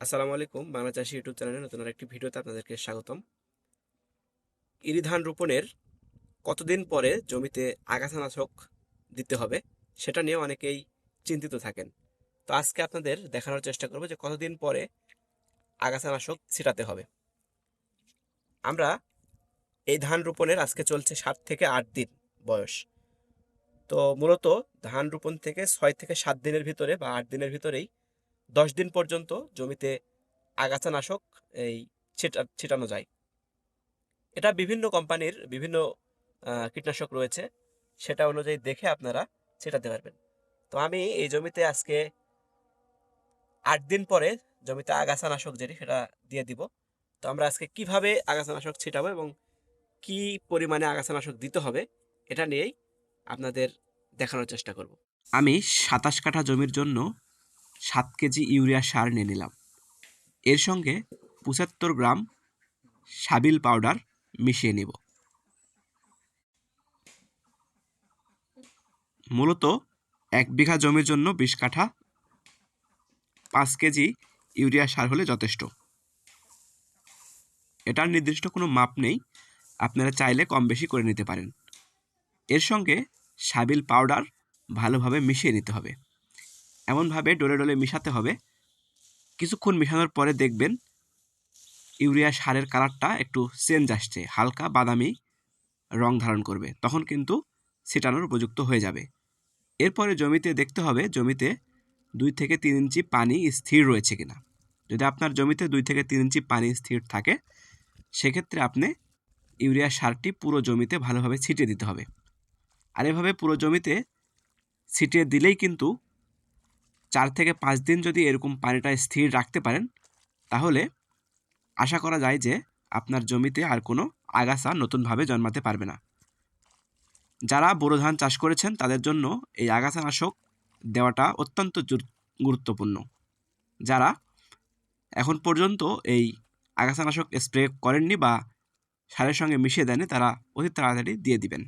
আসসালামু আলাইকুম, বাংলা চাষি ইউটিউব চ্যানেলে নতুন আরেকটি ভিডিওতে আপনাদেরকে স্বাগতম। ইরি ধান রোপণের কতদিন পরে জমিতে আগাছানাশক দিতে হবে, সেটা নিয়ে অনেকেই চিন্তিত থাকেন। তো আজকে আপনাদের দেখানোর চেষ্টা করব যে কতদিন পরে আগাছানাশক ছিটাতে হবে। আমরা এই ধান রোপণের আজকে চলছে সাত থেকে আট দিন বয়স। তো মূলত ধান রোপণ থেকে ছয় থেকে সাত দিনের ভিতরে বা আট দিনের ভিতরেই দশ দিন পর্যন্ত জমিতে আগাছানাশক এই ছিটা, ছিটানো যায়। এটা বিভিন্ন কোম্পানির বিভিন্ন কীটনাশক রয়েছে। সেটা অনুযায়ী দেখে আপনারা ছিটাতে পারবেন। তো আমি এই জমিতে আজকে আট দিন পরে জমিতে আগাছানাশক যেটি, সেটা দিয়ে দিব। তো আমরা আজকে কীভাবে আগাছানাশক ছিটাবো এবং কি পরিমাণে আগাছানাশক দিতে হবে, এটা নিয়েই আপনাদের দেখানোর চেষ্টা করব। আমি সাতাশ কাঠা জমির জন্য সাত কেজি ইউরিয়া সার নিয়ে নিলাম। এর সঙ্গে পঁচাত্তর গ্রাম সাবিল পাউডার মিশিয়ে নিব। মূলত এক বিঘা জমির জন্য বিশ কাঠা পাঁচ কেজি ইউরিয়া সার হলে যথেষ্ট। এটার নির্দিষ্ট কোনো মাপ নেই, আপনারা চাইলে কম বেশি করে নিতে পারেন। এর সঙ্গে সাবিল পাউডার ভালোভাবে মিশিয়ে নিতে হবে। এমনভাবে ডলে ডলে মিশাতে হবে। কিছুক্ষণ মেশানোর পরে দেখবেন ইউরিয়া সারের কালারটা একটু চেঞ্জ আসছে, হালকা বাদামি রং ধারণ করবে। তখন কিন্তু ছিটানোর উপযুক্ত হয়ে যাবে। এরপরে জমিতে দেখতে হবে, জমিতে দুই থেকে তিন ইঞ্চি পানি স্থির রয়েছে কিনা। যদি আপনার জমিতে দুই থেকে তিন ইঞ্চি পানি স্থির থাকে, সেক্ষেত্রে আপনি ইউরিয়া সারটি পুরো জমিতে ভালোভাবে ছিটিয়ে দিতে হবে। আর এভাবে পুরো জমিতে ছিটিয়ে দিলেই কিন্তু চার থেকে পাঁচ দিন যদি এরকম পানিটা স্থির রাখতে পারেন, তাহলে আশা করা যায় যে আপনার জমিতে আর কোনো আগাছা নতুনভাবে জন্মাতে পারবে না। যারা বোরো ধান চাষ করেছেন, তাদের জন্য এই আগাছানাশক দেওয়াটা অত্যন্ত গুরুত্বপূর্ণ। যারা এখন পর্যন্ত এই আগাছানাশক স্প্রে করেননি বা সারের সঙ্গে মিশিয়ে দেননি, তারা অতি তাড়াতাড়ি দিয়ে দিবেন।